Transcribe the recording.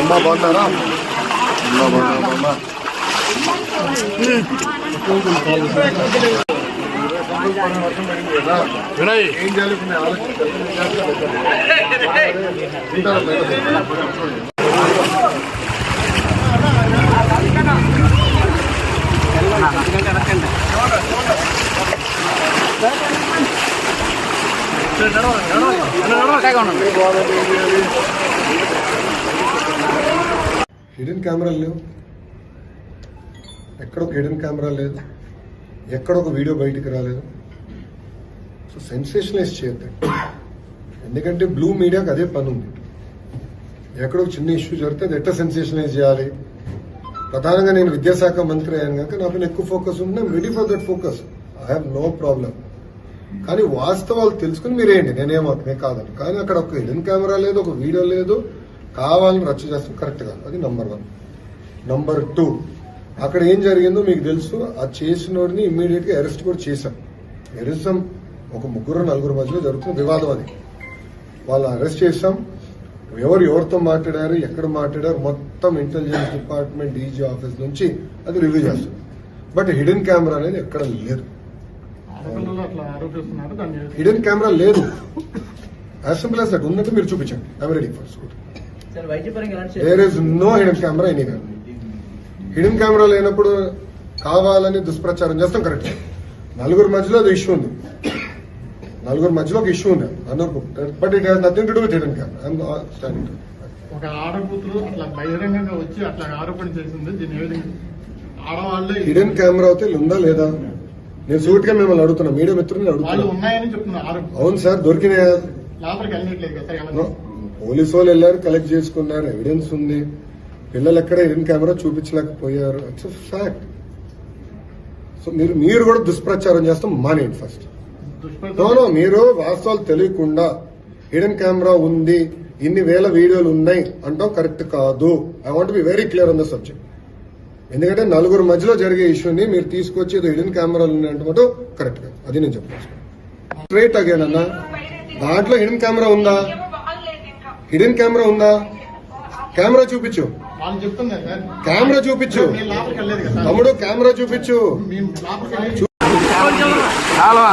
అమ్మ బాగున్నారా అమ్మ బాగున్నారా ఏం జరుగుతుంది ఆలోచన హిడెన్ కెమెరా లేవు. ఎక్కడ ఒక హిడెన్ కెమెరా లేదు. ఎక్కడ ఒక వీడియో బయటికి రాలేదు. సో సెన్సేషనలైజ్ చేయొద్దండి ఎందుకంటే బ్లూ మీడియాకి అదే పని ఉంది. ఎక్కడో ఒక చిన్న ఇష్యూ జరిగితే అది ఎట్లా సెన్సేషనలైజ్ చేయాలి? ప్రధానంగా నేను విద్యాశాఖ మంత్రి అయ్యాను కనుక నా పైన ఎక్కువ ఫోకస్ ఉంది ready for that focus. I have no problem. కానీ వాస్తవాలు తెలుసుకుని మీరేంటి నేనేమవుతుంది కాదని కానీ అక్కడ ఒక హిడెన్ కెమెరా లేదు ఒక వీడియో లేదు. కావాలని రచ్చ చేస్తాం. కరెక్ట్ కాదు అది నంబర్ వన్ నంబర్ టూ అక్కడ ఏం జరిగిందో మీకు తెలుసు. ఆ చేసినోడిని ఇమ్మీడియట్గా అరెస్ట్ కూడా చేశాం. ఎరిజం ఒక ముగ్గురు నలుగురు మధ్యలో జరుగుతున్న వివాదం అది. వాళ్ళు అరెస్ట్ చేశాం. ఎవరు ఎవరితో మాట్లాడారు ఎక్కడ మాట్లాడారు మొత్తం ఇంటెలిజెన్స్ డిపార్ట్మెంట్ డీజీ ఆఫీస్ నుంచి అది రివ్యూ చేస్తాం. బట్ హిడెన్ కెమెరా అనేది ఎక్కడ లేదు. హిడెన్ కెమెరా లేదు. యాజ్ సింపుల్ యాజ్ దట్ ఉన్నట్టు మీరు చూపించండి. I'm ready for there is no hidden camera any hidden camera లేనప్పుడు కావాలని దుష్ప్రచారం చేస్తాం కరెక్ట్ నలుగురు మధ్యలో అది ఇష్యూ ఉంది. నలుగురు మధ్యలో ఒక ఇష్యూ ఉంది. అందరు but it has nothing to do with hidden camera standing ఒక ఆడకూతురు అట్లా బహిరంగంగా వచ్చి అట్లా ఆరోపణ చేసింది. దీని ఏ విధంగా ఆడవాళ్ళే హిడెన్ కెమెరా అయితే ఉందా లేదా? నేను సూట్గా మిమ్మల్ని అడుగుతున్నా మీడియా మిత్రుని అడుగుతున్నా. అవును సార్ దొరికిన లోపలికి వెళ్ళట్లేదు కదా సార్ ఎలా పోలీసు వాళ్ళు వెళ్ళారు కలెక్ట్ చేసుకున్నారు ఎవిడెన్స్ ఉంది. పిల్లలు ఎక్కడ హిడెన్ కెమెరా చూపించలేకపోయారు. ఇట్స్ ఫ్యాక్ట్ సో మీరు మీరు కూడా దుష్ప్రచారం చేస్తాం మానేయండి ఫస్ట్ నో నో మీరు వాస్తవాలు తెలియకుండా హిడెన్ కెమెరా ఉంది ఇన్ని వేల వీడియోలు ఉన్నాయి అంటాం కరెక్ట్ కాదు. I want be very clear on the subject ఎందుకంటే నలుగురు మధ్యలో జరిగే ఇష్యూని మీరు తీసుకొచ్చి ఏదో హిడెన్ కెమెరాలు ఉన్నాయి అంటే కరెక్ట్ కాదు అది నేను చెప్పాను స్ట్రైట్ అగేన్ అన్న. దాంట్లో హిడెన్ కెమెరా ఉందా? హిడెన్ కెమెరా ఉందా? కెమెరా చూపించు. కెమెరా చూపించు. తమ్ముడు కెమెరా చూపించు. కాలం